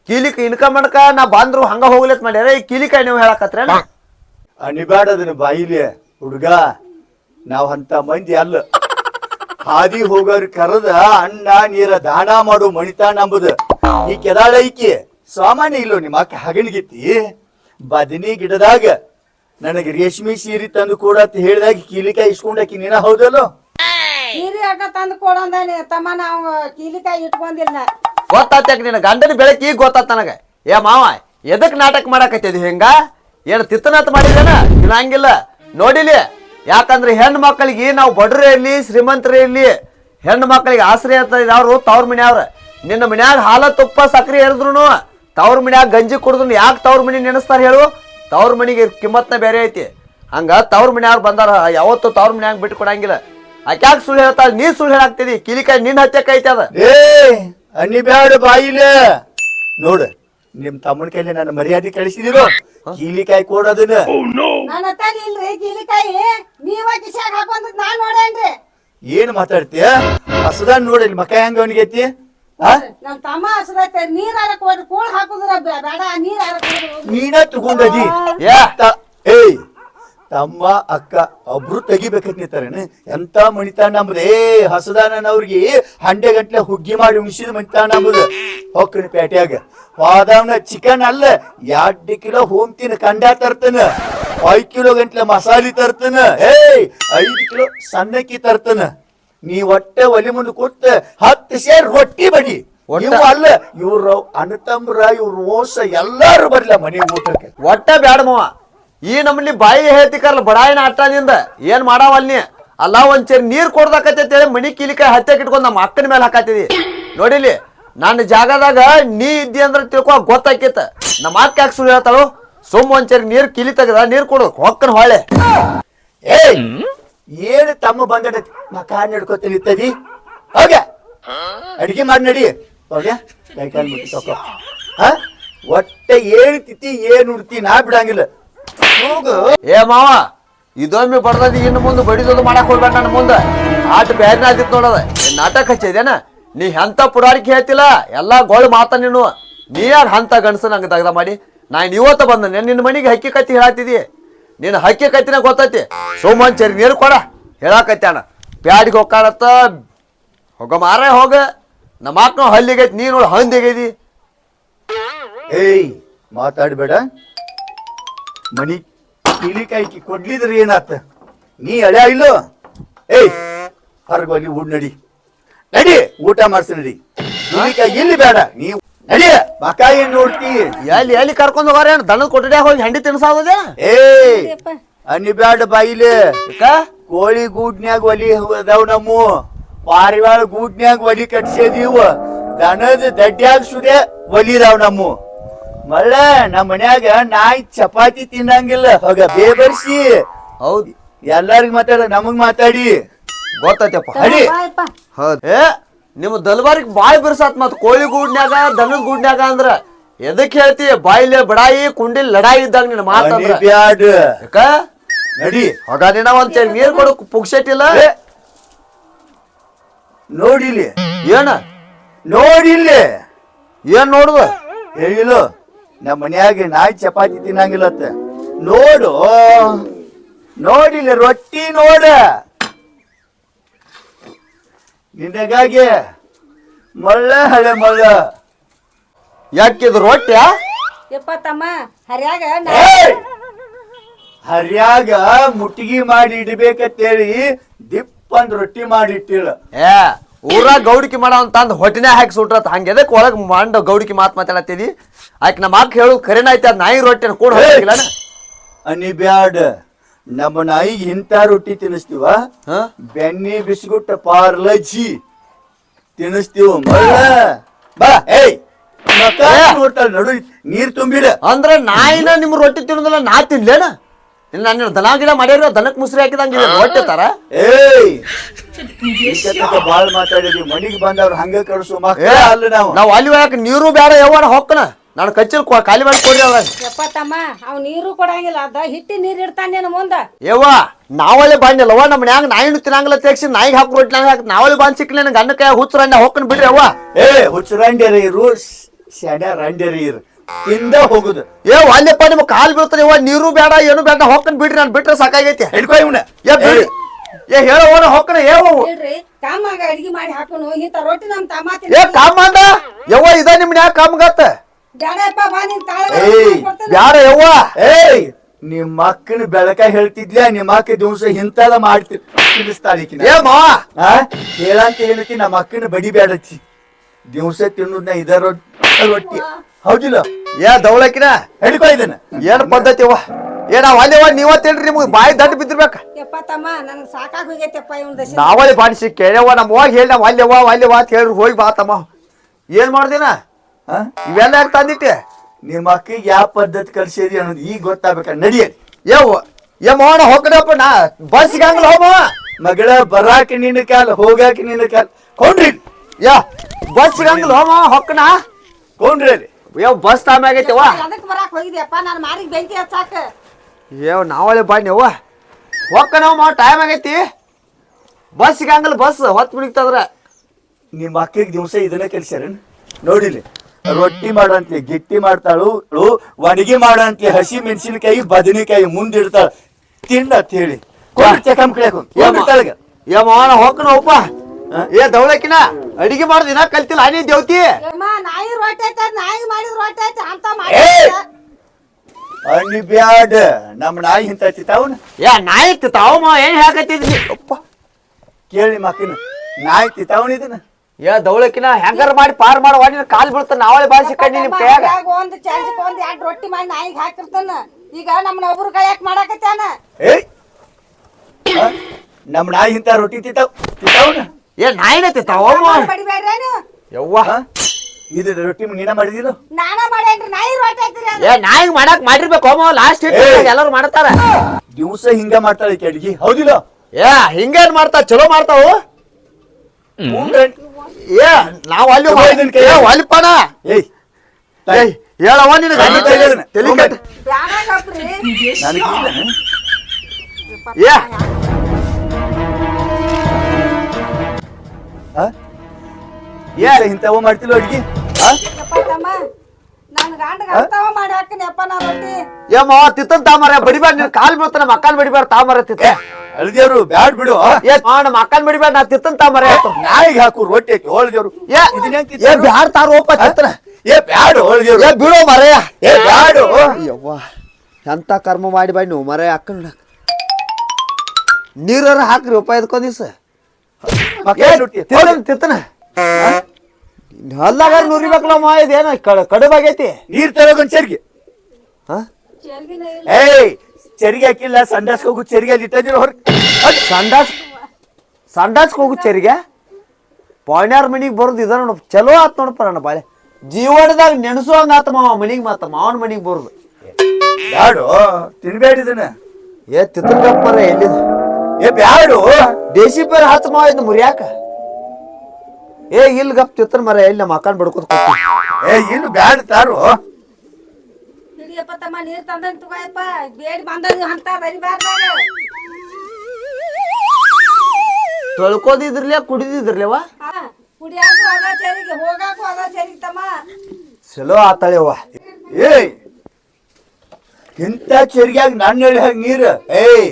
ಕೀಲಿಕ ಇನ್ಕ ಮಾಡಕ ನಾ ಬಂದ್ರು ಹಂಗ ಹೋಗ್ಲತ್ ಮಾಡ್ಯಾರ. ಈ ಕೀಲಿಕ ನೀವು ಹೇಳಕತ್ರ ಅನಿಬ್ಯಾಡ ಅದನ್ನ ಬಾಯಿಲಿ ಹುಡುಗ ನಾವ್ ಅಂತ ಮಂದಿ ಅಲ್ಲ. ಹಾದಿ ಹೋಗೋರ್ ಕರೆದ ಅಣ್ಣ ನೀರ ದಾನ ಮಾಡು ಮಣಿತಾ ಅಂಬುದು. ಈ ಕೆದಾಳ ಐಕಿ ಸಾಮಾನ್ಯ ಇಲ್ಲೋ ನಿಮ್ಮ ಅಕ್ಕ ಹಗಲಿಗಿತ್ತಿ ಬದನಿ ಗಿಡದಾಗ ನನಗೆ ರೇಷ್ಮೆ ಸೀರೆ ತಂದು ಕೂಡ ಅಂತ ಹೇಳಿದಾಗ ಕೀಲಿಕಾಯಿ ಇಸ್ಕೊಂಡಾಕಿ ನೀನ ಹೌದಲ್ಲೋ? ಸೀರೆ ಅಡ್ಡ ತಂದು ಕೊಡಂದ ತಮ್ಮ ನಾವು ಕೀಲಿಕಾಯಿ ಇಟ್ಕೊಂಡಿಲ್ಲ. ಗೊತ್ತಾತ್ಯಾಕ ನಿನ್ನ ಗಂಡನ ಬೆಳಕಿ ಈಗ ಗೊತ್ತಾತ್ ನನಗೆ? ಏ ಮಾವ, ಎದಕ್ ನಾಟಕ ಮಾಡಾಕತ್ತಿದ್ ಹಿಂಗ? ಏನು ತಿತ್ತನಾಥ ಮಾಡಿದೇನ ತಿನ್ನಂಗಿಲ್ಲ ನೋಡಿಲಿ, ಯಾಕಂದ್ರೆ ಹೆಣ್ಣು ಮಕ್ಕಳಿಗೆ ನಾವು ಬಡ್ರ ಇರಲಿ, ಶ್ರೀಮಂತರ ಇರಲಿ, ಹೆಣ್ಣು ಮಕ್ಕಳಿಗೆ ಆಶ್ರಯ ಅಂತ ಅವರು, ತವ್ರ ಮನೆಯವ್ರ ನಿನ್ನ ಮನ್ಯಾಗ ಹಾಲ, ತುಪ್ಪ, ಸಕ್ರೆ ಎರಿದ್ರು ತವ್ರ ಮನ್ಯಾಗ ಗಂಜಿ ಕುಡಿದ್ರು ಯಾಕೆ ತವ್ರ ಮನಿ ನೆನೆಸ್ತಾರೆ ಹೇಳು? ತವ್ರ ಮನಿಗೆ ಕಿಮ್ಮತ್ನ ಬೇರೆ ಐತಿ. ಹಂಗ ತವ್ರ ಮನ್ಯಾವ್ರು ಬಂದಾರ, ಯಾವತ್ತು ತವ್ರ ಮನ್ಯಾಗ ಬಿಟ್ಟು ಕೊಡಂಗಿಲ್ಲ ಆಕ್ಯಾಕ ಸುಳ್ಳು ಹೇಳ್ತಾಳೆ, ನೀ ಸುಳ್ಳು ಹೇಳಾಕ್ತಿದಿ? ಕಿಲಿಕಾಯಿ ನಿನ್ನ ಹಚ್ಚಕ್ ಐತಿ ಅದ. ಅನಿಬ್ಯಾಡ ಬಾಯಿಲೆ. ನೋಡು ನಿಮ್ ತಮ್ಮನ ಕೈಲಿ ನನ್ನ ಮರ್ಯಾದೆ ಕಳಿಸಿದಿರೋ ಕೀಲಿಕಾಯಿ ಕೊಡೋದನ್ನ. ನನ್ನ ಹತ್ತಾಗ ಇಲ್ರಿ ಕೀಲಿಕಾಯಿ. ನೀವ ಕಿಶಾಕ್ ಹಾಕೊಂಡ್ ನಾನ್ ನೋಡೇನ್ರಿ. ಏನ್ ಮಾತಾಡ್ತೀಯ? ಹಸದಾನ್ ನೋಡಿ ಮಕ ಹೆಂಗ ಅವನಿಗೈತಿ? ನಮ್ ತಮ್ಮ ಹಸದೈತೆ ನೀರಾರ ಕೊಡ್ ಕೂಳ್ ಹಾಕುದ್ರ ಬೇಡ ನೀರಾರ ನೀನ ತಗೊಂಡದಿ. ಏಯ್ ತಮ್ಮ ಅಕ್ಕ ಒಬ್ರು ತೆಗಿಬೇಕಂತ ನಿಂತಾರೇನು ಎಂತ ಮಣಿತಾಣ ಅಂಬದೇ ಏ ಹಸದಾನವ್ರಿಗೆ ಹಂಡೆ ಗಂಟ್ಲೆ ಹುಗ್ಗಿ ಮಾಡಿ ಉಣಿಸಿದ ಮಣಿತಾಣ ಅಂಬುದು ಹೋಗ್ರಿ ಪೇಟೆಯಾಗ. ಹೋದವನ ಚಿಕನ್ ಅಲ್ಲ ಎರಡು ಕಿಲೋ ಹೋಮ್ತಿನ ಕಂಡ ತರ್ತನ. ಐದ್ ಕಿಲೋ ಗಂಟ್ಲೆ ಮಸಾಲಿ ತರ್ತನ. ಏಯ್ ಐದ್ ಕಿಲೋ ಸಣ್ಣಕ್ಕಿ ತರ್ತನ. ನೀ ಒಟ್ಟೆ ಒಲಿ ಮುಂದೆ ಕೊಟ್ಟ ಹತ್ತು ಸೇರ್ ರೊಟ್ಟಿ ಬಡಿ. ಅಲ್ಲ ಇವ್ರ ಅನತಂಬ್ರ ಇವ್ರ ಮೋಸ ಎಲ್ಲಾರು ಬರ್ಲ ಮನೆ ಊಟಕ್ಕೆ ಒಟ್ಟ ಬ್ಯಾಡ ಮಾವ. ಈ ನಮ್ಮಲ್ಲಿ ಬಾಯಿ ಹೇಳ್ತಿಕಾರಲ್ಲ ಬಡಾಯಿನ ಆಟದಿಂದ ಏನ್ ಮಾಡಾವಲ್ಲಿ ಅಲ್ಲ? ಒಂದ್ ಚೇರಿ ನೀರ್ ಕೊಡ್ದಾಕತ್ತೇಳಿ ಮಣಿ ಕೀಲಿಕಾಯಿ ಹತ್ತೆ ಇಟ್ಕೊಂಡು ನಮ್ಮ ಅಕ್ಕನ ಮೇಲೆ ಹಾಕತ್ತಿದಿ. ನೋಡಿಲಿ ನನ್ನ ಜಾಗದಾಗ ನೀ ಇದ್ದಿ ಅಂದ್ರೆ ತಿಳ್ಕೊ ಗೊತ್ತಾಕಿತ್ತ ನಮ್ಮ ಅಕ್ಕ ಯಾಕೆ ಸುಳ್ಳು ಹೇಳ್ತಾಳು? ಸುಮ್ ಒಂದ್ ಚೇರಿ ನೀರ್ ಕಿಲಿ ತೆಗದ ನೀರ್ ಕೊಡು ಹೊಕ್ಕನ ಹೊಳೆ ಏಯ್ ಏನು ತಮ್ಮ ಬಂದ ಮಕ ನಡ್ಕೋತೀನಿ ಹೋಗ ಅಡಿಗೆ ಮಾಡಿ ನಡಿ. ಹೋಗ್ಯಾ. ಕೈ ಕಾಲು ಮುಟ್ಟಿ ತಕೋ ಹ? ಒಟ್ಟೆ ಏನ್ ತಿತಿ ಏನ್ ಉಡ್ತಿ ನಾ ಬಿಡಂಗಿಲ್ಲ. ಏ ಮಾವ, ಇದೊಮ್ಮೆ ಬಡ್ದದಿ ಇನ್ನು ಮುಂದೆ ಬಡಿದೋದು ಮಾಡಕ್ ಹೋಗ್ಬೇಡ ನನ್ನ ಮುಂದೆ. ಆಟ ಬ್ಯಾರಿನ ಆದಿತ್ ನೋಡದ. ನಾಟಕ ಹಚ್ಚಿದೇನ ನೀ ಎಂತ ಪುರಾಡಿಕೆ ಹೇಳ್ತಿಲ್ಲ? ಎಲ್ಲಾ ಗೋಳ್ ಮಾತ ನೀನು. ನೀ ಯಾರು ಹಂತ ಗಣಸ ನಂಗೆ ತಗದ ಮಾಡಿ? ನಾನು ಇವತ್ತ ಬಂದ ನಿನ್ನ ಮನೆಗೆ ಹಕ್ಕಿ ಕತ್ತಿ ಹೇಳತ್ತಿದಿ ನೀನು ಹಕ್ಕಿ ಕತ್ತಿನ ಗೊತ್ತೈತಿ. ಸೋಮನ್ ಚರಿ ನೀರು ಕೊಡ. ಹೇಳಾಕತ್ಯಾನ. ಪ್ಯಾಡಿಗೆ ಹೋಗತ್ತ ಹೋಗ ಮಾರ ಹೋಗ. ನಮ್ಮ ಅಕ್ಕ ಹಲ್ಲಿಗೈತಿ ನೀನು ಹಂದಿಗೈತಿ ಏಯ್, ಮಾತಾಡ್ಬೇಡ. ಮನಿ ಕಿಲಿಕಾಯಿ ಕೊಡ್ಲಿದ್ರೆ ಏನಾತ? ನೀ ಅಳ್ಯಾ ಇಲ್ಲೋ? ಏಯ್ ಹೊರಗೋಗಿ ಊಡ್ ನಡಿ. ನಡಿ ಊಟ ಮಾಡ್ಸಿ ನಡಿ. ಕೀಲಿಕಾಯಿ ಇಲ್ಲಿ ಬೇಡ. ನೀ ನಡಿ. ಮಕ ಏನ್ ನೋಡ್ತಿ. ಎಲ್ಲಿ ಎಲ್ಲಿ ಕರ್ಕೊಂಡು ಹೋಗಾರ? ಏನು ದನದ ಕೊಠಡಿಯಾಗ ಹೋಗಿ ಹೆಂಡಿ ತಿನ್ಸಾಗೋದ? ಏ ಅನ್ನಿ ಬ್ಯಾಡ ಬಾಯಿಲೆ. ಕೋಳಿ ಗೂಡ್ನ್ಯಾಗ ಒಲಿ ಅದಾವ್ ನಮ್ಮ. ಪಾರಿವಾಳ ಗೂಡ್ನ್ಯಾಗ ಒಲಿ ಕಟ್ಸೇದೀವ ದನದ ದಡ್ಡ್ಯಾಗ ಸುಡೆ ಒಲಿದಾವ್ ನಮ್ಮ. ಮಳ್ಳ ನಮ್ಮ ಮನ್ಯಾಗ ನಾಯಿ ಚಪಾತಿ ತಿನ್ನಂಗಿಲ್ಲ ಹೋಗ ಬೇಬರ್ಸಿ. ಹೌದ್. ಎಲ್ಲಾರಿಗೂ ಮಾತಾಡ ನಮಗ್ ಮಾತಾಡಿ. ಗೊತ್ತೈತಪ್ಪ. ಅಡಿ ಬಾಯಪ್ಪ ಹೌದ್. ಏ ನಿಮ್ಮ ದಲ್ಬಾರಿಗೆ ಬಾಯಿ ಬಿರ್ಸಾತ್ ಮತ್ ಕೋಳಿ ಗೂಡ್ನ್ಯಾಗ ದನದ ಗೂಡ್ನ್ಯಾಗ ಅಂದ್ರ ಎದಕ್ ಹೇಳ್ತಿ? ಬಾಯಿಲೆ ಬಡಾಯಿ ಕುಂಡಿಲ್ ಲಡಾಯಿ ಇದ್ದಾಗ ನಿನ್ನ ಮಾತಂದ್ರ ಬ್ಯಾಡ್. ಯಾಕ? ನಡಿ. ಹೊಗ ನಿನ್ನ ಒಂದ್ ಚೇರ್ ನೀರ್ ಕೊಡು ಪುಗ್ಸೆಟ್ಟಿಲ್ಲ? ನೋಡಿಲಿ. ಏನ? ನೋಡಿಲ್ಲ ಏನ್ ನೋಡುವ ಹೇಳಿಲ್ಲ ನಮ್ಮ ಮನ್ಯಾಗ ನಾಯಿ ಚಪಾತಿ ತಿನ್ನಂಗಿಲ್ಲತ್ತ. ನೋಡು ನೋಡಿಲ್ಲ ರೊಟ್ಟಿ ನೋಡ. ನಿನಗಾಗಿ ಮಳ್ಳ ಹಳೆ ಮಳ್ಳ. ಯಾಕಿದ್ ರೊಟ್ಟಿ ಯಪ್ಪ ತಮ್ಮ ಹರ್ಯಾಗ ಮುಟ್ಗಿ ಹರ್ಯಾಗ ಮುಟ್ಟಿಗೆ ಮಾಡಿ ಇಡ್ಬೇಕಂತೇಳಿ ದಿಪ್ ಒಂದ್ ರೊಟ್ಟಿ ಮಾಡಿ ಇಟ್ಟಿಲ್ಲ ಏ ಊರಾಗ ಗೌಡಿಕೆ ಮಾಡೋ ಅಂತ ಅಂದ್ ಹೊಟ್ಟಿನ ಹಾಕಿ ಸುಟ್ರತ್. ಹಂಗೆ ಅದಕ್ಕೆ ಒಳಗ್ ಮಂಡ ಗೌಡಿಕೆ ಮಾತ್ ಮಾತಾಡತ್ತಿದಿ? ಆಯ್ಕೆ ನಮ್ಮ ಅಕ್ಕ ಹೇಳು ಕರೆನ ಐತೆ ಅದು ನಾಯಿ ರೊಟ್ಟಿನ ಕೂಡ ಹೋಗಿಲ್ಲ ಅನಿ ಬ್ಯಾಡ್. ನಮ್ಮ ನಾಯಿ ಇಂಥ ರೊಟ್ಟಿ ತಿನ್ನಿಸ್ತೀವ? ಬೆನ್ನಿ ಬೆಣ್ಣೆ ಬಿಸ್ಕುಟ್ ಪಾರ್ಲಜಿ ತಿನ್ನಿಸ್ತೀವ ಬಾ ಏಯ್! ನೋಡ್ತಾಳ ನಡು ನೀರ್ ತುಂಬಿಡ ಅಂದ್ರ ನಾಯಿನ ನಿಮ್ ರೊಟ್ಟಿ ತಿನ್ನೋದಲ್ಲ ನಾ ತಿನ್ಲೇನ? ನಾನು ದನ ಗಿಡ ಮಾಡ್ಯಾರ ದನಕ್ ಮುಸ್ರಿ ಹಾಕಿದಂಗೆ ಹೊಟ್ಟೆ ತರ? ಏಯ್! ಬಾಳ್ ಮಾತಾಡಿದ್ವಿ. ಮನಿಗೆ ಬಂದವ್ರು ಹಂಗ ಕಳ್ಸು ಅಲ್ಲ ನಾವು. ನಾವು ಅಲ್ಲಿ ಯಾಕೆ ನೀರು ಬೇಡ ಯಾವಾಗ ಹೊಕ್ಕನ ನಾನು ಕಚ್ಚಲ್ ಕೊ- ಖಾಲಿ ಮಾಡಿ ಕೊಡ್ರಿ ಅವ ಯಪ್ಪ ತಮ್ಮ ಅವ್ ನೀರು ಕೊಡಂಗಿಲ್ಲ. ಅದ ಹಿಟ್ಟಿ ನೀರ್ ಇಡ್ತಾನೆ ಮುಂದ. ಯವ್ವ ನಾವಲ್ಲೇ ಬಾಂಡಿಲ್ಲವ್ವ ನಮ್ಮ ಮನ್ಯಾಗ ನಾಯಿ ತಿನ್ನಂಗಿಲ್ಲ ತೆಗ್ಸಿ ನಾಯಿಗೆ ಹಾಕಿ ರೊಟ್ಟಿ ಹಾಕಿ ನಾವಲ್ಲಿ ಬಾಂಡ್ ಸಿಕ್ಲಿ ನನ್ನ ಗಂಡ ಕೈ ಹುಚ್ಚರ ಹೊಕ್ಕನ್ ಬಿಡ್ರಿ ಅವ್ವ ಏ ಹುಚ್ಚರಂಡ್ಯರ ಇರು. ಶಡ ರಂಡ್ಯರ ಇರು. ತಿಂದ ಹೋಗುದು. ಏ ಅಲ್ಲಪ್ಪ ನಿಮ್ ಕಾಲ್ ಬೀಳ್ತಾನೆ ಯವ್ವ ನೀರು ಬೇಡ ಏನು ಬೇಡ ಹೋಗ್ತಾನೆ ಬಿಡ್ರಿ ನಾನು ಬಿಟ್ರೆ ಸಾಕಾಗೈತಿ. ಹಿಡ್ಕೊ ಇವನ. ಏ ಬಿಡ್ರಿ ಏ ಹೇಳೋಣ ಹೊಕ್ಕನ ಏವ ಹೇಳ್ರಿ ಕಾಮಾಗ ಅಡಿಗೆ ಮಾಡಿ ಹಾಕೋನು ಇಂತ ರೊಟ್ಟಿ ನಮ್ ತಮ್ಮ ಏ ತಿನ್ನ ಯವ್ವ ಇದ ನಿಮ್ ಮನ್ಯಾಗ ಕಾಮಗತ್ತ ಬ್ಯಾಡಪ್ಪ ಬಾ ನಿನ್ ತಾಳ ಏಯ್, ಬ್ಯಾಡ ಯವ್ವ. ಏಯ್ ನಿಮ್ಮ ಅಕ್ಕನ ಬೆಳಕ ಹೇಳ್ತಿದ್ಲ ನಿಮ್ಮ ಅಕ್ಕ ದಿವಸ ಇಂತದ ಮಾಡ್ತಿ ತಿಳಿಸ್ತಾಳಿಕಿನ ಏ ಮಾವ ಆ? ಹೇಳಂತ ಹೇಳ್ತಿ ನಮ್ಮ ಅಕ್ಕನ ಬಡಿ ಬೇಡ ದಿವಸ ತಿನ್ನೋದ್ನ ಇದ ರೊಟ್ಟಿ. ರೊಟ್ಟಿ ಹೌದಿಲ್ಲ. ಏ ದೌಳಕಿನ? ಹಿಡ್ಕೊ ಇದನ್ನ. ಏನ್ ಪದ್ಧತಿ ವಾ ಏ ನಾವ್ ಅಲ್ಲೇವ ನೀವ ತಿಳ್ರಿ ನಿಮ್ಗೆ ಬಾಯಿ ದಂಡ ಬಿದ್ದಿರ್ಬೇಕ. ಯಪ್ಪ ತಮ್ಮ ನನಗ್ ಸಾಕಾಗ್ ಹೋಗೈತಪ್ಪ ಇವನ್ ದಶ ನಾವಲ್ಲಿ ಬಾಡಿಸಿ ಕೇಳ್ಯವ ನಮ್ಮ ಹೋಗಿ ಹೇಳಿ ನಾವು ಅಲ್ಲೇವ ಅಲ್ಲೇವ ಅಂತ ಹೇಳಿ ಹೋಗಿ ಬಾ ತಮ್ಮ. ಏನ್ ಮಾಡ್ದಿನ? ಆ? ಇವೆಲ್ಲ ಯಾಕೆ ತಂದಿಟ್ಟೆ? ನಿಮ್ಮ ಅಕ್ಕಿಗೆ ಯಾವ ಪದ್ಧತಿ ಕಲ್ಸಿದಿ ಅನ್ನೋದು ಈಗ ಗೊತ್ತಾಗ್ಬೇಕ? ನಡಿಯಲಿ ಏವ್ ಏ ಮೋಣ ಹೋಗ್ಕಡಪ್ಪ ನಾ ಬಸ್ ಸಿಗಂಗಿಲ್ಲ ಹೋಮ ಮಗಳ ಬರಾಕ ನಿನ್ನ ಕಾಲ ಹೋಗಾಕ ನಿನ್ನ ಕಾಲ. ಕೊಂಡ್ರಿ. ಯಾ ಬಸ್ ಸಿಗಂಗಿಲ್ಲ ಹೋಮ ಹೊಕ್ಕನ? ಕೊಂಡ್ರಿ ಅಲ್ಲಿ. ಏವ್ ಬಸ್ ಟೈಮ್ ಆಗೈತೆ ಅದಕ್ಕೆ ಅದಕ್ ಬರಾಕ್ ಹೋಗಿದ್ಯಪ್ಪ ನಾನು ಮಾರಿಗೆ ಬೆಂಕಿ ಹಚ್ಚಾಕ. ಏವ್ ನಾವಳೆ ಬಾಣಿ ಅವ್ವ ಹೊಕ್ಕನವ ಟೈಮ್ ಆಗೈತಿ. ಬಸ್ ಸಿಗಂಗಿಲ್ಲ ಬಸ್ ಹೊತ್ತು ಬಿಡಿತಂದ್ರ ನಿಮ್ಮ ಅಕ್ಕಿಗೆ ದಿವಸ ಇದನ್ನ ಕಲ್ಸ್ಯಾರ ನೋಡಿಲಿ ರೊಟ್ಟಿ ಮಾಡಂತಿ ಗಿಟ್ಟಿ ಮಾಡ್ತಾಳು ಳು, ಒಣಗಿ ಮಾಡಂತಿ ಹಸಿ ಮೆಣಸಿನಕಾಯಿ ಬದನೆಕಾಯಿ ಮುಂದಿಡ್ತಾಳ. ತಿಂಡ ಅಂತ ಹೇಳಿ. ಕೊಂಡ್ ಚಕಮ್ ಕಳಿಯಾಕ ಏ ಮಾವನ ಹೊಕ್ಕನವಪ್ಪ ಏ ದೌಳಕಿನ ಅಡಿಗೆ ಮಾಡೋದಿನ ಕಲ್ತಿಲ್ಲ. ಆನಿ ದೇವತಿ ಯಮ್ಮ ನಾಯಿ ರೊಟ್ಟಿ ಐತೆ ನಾಯಿ ಮಾಡಿದ ರೊಟ್ಟಿ ಐತೆ ಅಂತ! ಮಾಡಿ ಅಣ್ಣಿ ಬ್ಯಾಡ ನಮ್ಮ ನಾಯಿ ಇಂತ ತಿತ್ತಾವನ ಏ ನಾಯಿ ತಾವ ಮಾ ಏನ್ ಹೇಳಕತ್ತಿದ್ನಿ ಅಪ್ಪ ಕೇಳಿ ಮಾಕಿನ ನಾಯಿ ತಿತ್ತಾವನ ಇದನ್ನ? ಏ ದೌಳಕಿನ ಹೆಂಗಾರ ಮಾಡಿ ಪಾರ್ ಮಾಡಿ ನಿನ್ನ ಕಾಲ್ ಬೀಳ್ತ ನಾವಳೆ ಬಾಸಿ ಕಣ್ಣಿ ನಿಮ್ ಕೈಯಾಗ ಒಂದ್ ಚಾರ್ಜ್ ಒಂದ್ ಎರಡ್ ರೊಟ್ಟಿ ಮಾಡಿ ನಾಯಿಗೆ ಹಾಕಿರ್ತಾನ. ಈಗ ನಮ್ಮನ ಒಬ್ರು ಕೈಯಾಕ್ ಮಾಡಾಕತ್ತಾನ ಏ? ನಮ್ಮ ನಾಯಿ ಇಂತ ರೊಟ್ಟಿ ತಿತ್ತಾವ್ ತಿತ್ತಾವನ ಏ ನಾಯಿನತಿ ತಾವ ಬಡಿಬೇಡ್ರೇನು ಯವ್ವ? ಇದು ರೊಟ್ಟಿ ನೀನ ಮಾಡಿದಿಲ್ಲ? ನಾನ ಮಾಡೇನ್ರಿ ನಾಯಿ ರೊಟ್ಟಿ ಏ ನಾಯಿಗ್ ಮಾಡಕ್ ಮಾಡಿರ್ಬೇಕು ಅಮ್ಮ ಲಾಸ್ಟ್ ಎಲ್ಲರೂ ಮಾಡ್ತಾರ. ದಿವಸ ಹಿಂಗ ಮಾಡ್ತಾಳೆ ಈಕಿ ಅಡ್ಗಿ. ಹೌದಿಲ್ಲ? ಏ ಹಿಂಗೇನ್ ಮಾಡ್ತಾ ಚಲೋ ಮಾಡ್ತಾವು? ಏ ನಾವ್ ಅಲ್ಲಿ. ಒಲಿಪಣ ಏಯ್ ಏಯ್ ನಿನಗ ತಲೆ ಕೆಟ್ಟ ನನಗೆ ಏ. ಏ ಇಂಥವ ಮಾಡ್ತಿಲ್ಲ ಅಡ್ಗಿ ನನ್ ಏ ಮಾವ ತಿತ್ತನ್ ತಾಮರ ಕಾಲ್ ಬೀಳ್ತಾನ ಮಕ್ಕನ್ ಬಡಿಬೇಡ ತಾಮರ ತಿತ್ತ. ಅಳ್ದೇವ್ರು ಬ್ಯಾಡ್ ಬಿಡು ಏ ನಮ್ಮ ಅಕ್ಕನ್ ಬಡಿಬೇಡ ನಾ ತಿತ್ತನ್ ತಾಮರ ಆಯ್ತು. ನಾಯಿಗೆ ಹಾಕು ರೊಟ್ಟಿ ಹಾಕಿ ಹೋಳ್ದೇವ್ರು ಏ ಏ? ಬ್ಯಾಡ ತಾರು ಓಪ ತಿತ್ತನ. ಏ ಬ್ಯಾಡು ಹೋಳ್ದೇವ್ರು ಏ ಬಿಡೋ ಮರೆಯ ಏ ಬ್ಯಾಡು. ಯವ್ವ ಎಂತ ಕರ್ಮ ಮಾಡಿ ಬಾಯ್ ನೀವು ಮರ ಅಕ್ಕನ ನೀರರ ಹಾಕ್ರಿ ಉಪಾಯದ ಎದ್ಕೊಂಡ್ ತಿತ್ತನ ಹಲ್ಲಾಗ ನುರಿಬೇಕಲ್ಲ ಮಾ ಇದೇನ ಕಡುಬಾಗೈತಿ? ನೀರ್ ಚರ್ಗಿ. ಏಯ್ ಚರಿಗೆ ಹಾಕಿಲ್ಲ ಸಂಡಾಸ್ಗೆ ಹೋಗು ಚರಿಗೆ ಅಲ್ಲಿ ಇಟ್ಟಿದ್ರು ಹೊರ ಸಂಡಾಸ್ ಸಂಡಾಸ್ಗೆ ಹೋಗು ಚರಿಗೆ? ಪಾಣ್ಯಾರ ಮನಿಗೆ ಬರೋದು ಇದ ನೋಡ ಚಲೋ ಆತ್ ನೋಡಪ್ಪ ನನ್ನ ಬಾಳೆ. ಜೀವನದಾಗ ನೆನೆಸುವಂಗ ಆತ ಮಾವ ಮನಿಗೆ ಮಾತ ಮಾವನ ಮನಿಗೆ ಬರೋದು. ತಿನ್ಬೇಡಿದ ಏ ಎಲ್ಲಿದೆ ಎಲ್ಲಿದ ಏ ಬ್ಯಾಡು. ದೇಶಿ ಪೇರ್ ಹತ್ತು ಮಾವ ಇದ್ ಮುರಿಯಾಕ? ಏ ಇಲ್ಲಿ ಗಪ್ ಚಿತ್ರ ಮರ ಇಲ್ಲಿ ನಮ್ಮ ಅಕ್ಕನ್ ಬಡ್ಕೋತ ಕೂತಿ. ಏ ಇನ್ನು ಬ್ಯಾಡ ತಾರು. ಹಿಡಿಯಪ್ಪ ತಮ್ಮ ನೀರ್ ತಂದಂಗ್ ತಗೋಯಪ್ಪ. ಬೇಡಿ ಬಂದಾಗ ಅಂತ ಬರಿಬಾರ್ದಾಗ ತೊಳ್ಕೋದಿದ್ರಲ್ಲ ಕುಡಿದಿದ್ರಲ್ಲವ ಹಾ ಕುಡಿಯಾಕು ಅದ ಚರಿಗೆ ಹೋಗಾಕು ಅದ ಚರಿಗೆ ತಮ್ಮ. ಚಲೋ ಆತಾಳೆವ್ವ. ಏಯ್ ಇಂಥ ಚರಿಗ್ಯಾಗ ನಾನು ಹೇಳಿ ಹಂಗ ನೀರು. ಏಯ್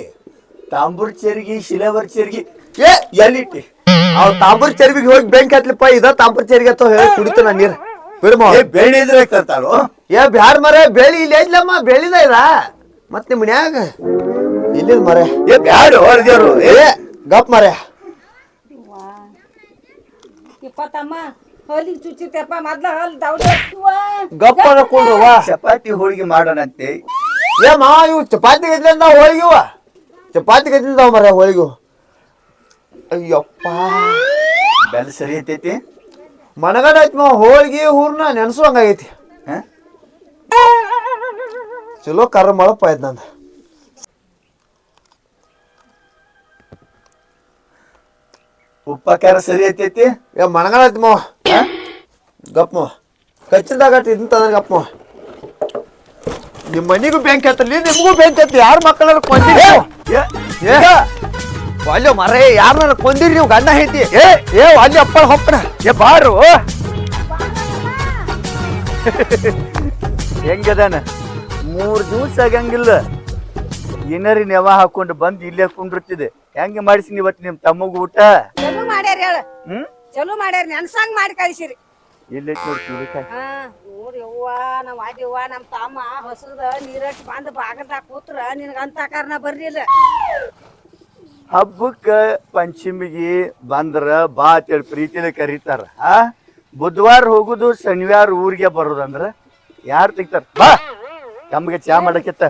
ತಾಂಬೂರ್ ಚರ್ಗಿ ಶಿಲೆವರ್ ಚರ್ಗಿ. ಏ ಎಲ್ಲಿಟ್ಟಿ? ಅವ್ ತಾಂಬೂರ್ ಚರ್ಗಿಗೆ ಹೋಗಿ ಬೆಂಕಿ ಹತ್ಲಿಪ್ಪ ಇದ ತಾಂಬೂರ್ ಚರ್ಗೆ ಅಂತ ಹೇಳಿ ಕುಡಿತ ನೀರ್ ನೀರು. ಬಿಡಮ್ಮ ಏ ಬೆಳ್ಳಿ ಇದ್ರೆ ತರ್ತಾಳು ಏ ಬ್ಯಾಡ ಮರೆ ಬೆಳಿ ಇಲ್ಲಿ ಐದ್ಲಮ್ಮ ಬೆಳಿದ ಇದ. ಮತ್ ನಿಮ್ ಮನ್ಯಾಗ? ಇಲ್ಲಿ ಮರೆ. ಏ ಬ್ಯಾಡು ಹೊಳ್ದೇವ್ರು ಏ ಗಪ್ ಮರೆ. ಗಪ್ಪ ತಮ್ಮ ಹೊಲಿಗೆ ಚುಚ್ಚಿತಪ್ಪ ಮೊದ್ಲ ಹೊಲ್ ದೌಡ ಗಪ್ ಅನ್ಕೊಂಡ್ರು ಚಪಾತಿ ಹೋಳಿಗೆ ಮಾಡೋಣಂತೆ. ಏ ಮಾವ ಇವು ಚಪಾತಿ ಇದ್ಲಂದ ಹೋಳಿಗೆವ. ಚಪಾತಿ ಕತ್ತಿದ್ದಾವ ಮರ ಹೋಳಿಗೂ. ಅಯ್ಯಪ್ಪ. ಬೆಲ್ ಸರಿ ಐತೈತಿ ಮನಗಡ ಐತಿ ನಾವು ಹೋಳಿಗೆ ಹೂರ್ನ ನೆನ್ಸುವಂಗಾಗೈತಿ ಚಲೋ ಕರ್ರ ಮಳಪ್ಪ ಆಯ್ತು ನಂದು. ಉಪ್ಪ ಖಾರ ಸರಿ ಐತೈತಿ ಏ ಮನಗಡ ಐತಿ ಮಾವ. ಗಪ್ಪ ಮಾವ. ಕಚ್ಚಿದಾಗ ಇದ್ದಂತಂದ್ರೆ ಗಪ್ಪ ಮಾವ. ನಿಮ್ಮ ಮನಿಗೂ ಬ್ಯಾಂಕ್ ಹತ್ತಲಿ ನಿಮಗೂ ಬ್ಯಾಂಕ್ ಹತ್ತಿ ಯಾರ ಮಕ್ಕಳ ಕೊಂದಿರಿ ವಾಲ್ಯೋ ಮರ ಯಾರನ್ನ ಕೊಂದಿರಿ ನೀವು ಗಂಡ ಐತಿ ಏ ಏ ವಾಲ್ಯೋ ಅಪ್ಪಳ ಹೊಪ್ಪನ ಏ ಬಾರು ಹೆಂಗದಾನ ಮೂರು ದಿವಸ ಆಗಂಗಿಲ್ಲ ಏನರಿ ನೆವ ಹಾಕೊಂಡು ಬಂದು ಇಲ್ಲೇ ಕುಂಡಿರ್ತಿದೆ ಹೆಂಗೆ ಮಾಡಿಸಿ ಇವತ್ತು ನಿಮ್ ತಮ್ಮಗ ಊಟ? ಚಲೋ ಮಾಡ್ಯಾರ ಹೇಳ. ಹ್ಮ್? ಚಲೋ ಮಾಡ್ಯಾರ ನೆನ್ಸಂಗ್ ಮಾಡಿ ಕಳಿಸಿರಿ. ಎಲ್ಲೈತಿ ಹಾ ನೋಡ್ ಅವ್ವ ನಮ್ಮ ಅಜ್ಜವ್ವ ನಮ್ಮ ತಮ್ಮ ಹೊಸದ ನೀರಟ್ ಬಂದು ಬಾಗಲ್ದಾಗ ಕೂತ್ರ ನಿನಗಂತ ಕಾರಣ ಬರ್ಲಿಲ್ಲ ಹಬ್ಬಕ್ಕ ಪಂಚಮಿಗೆ ಬಂದ್ರ ಬಾ ಅಂತೇಳಿ ಪ್ರೀತಿಲಿ ಕರೀತಾರ. ಆ ಬುಧವಾರ ಹೋಗುದು ಶನಿವಾರ ಊರಿಗೆ ಬರೋದಂದ್ರ ಯಾರು ತೆಗಿತಾರ ಬಾ ತಮ್ಗೆ ಚಾ ಮಾಡಕ್ಕಿತ್ತ.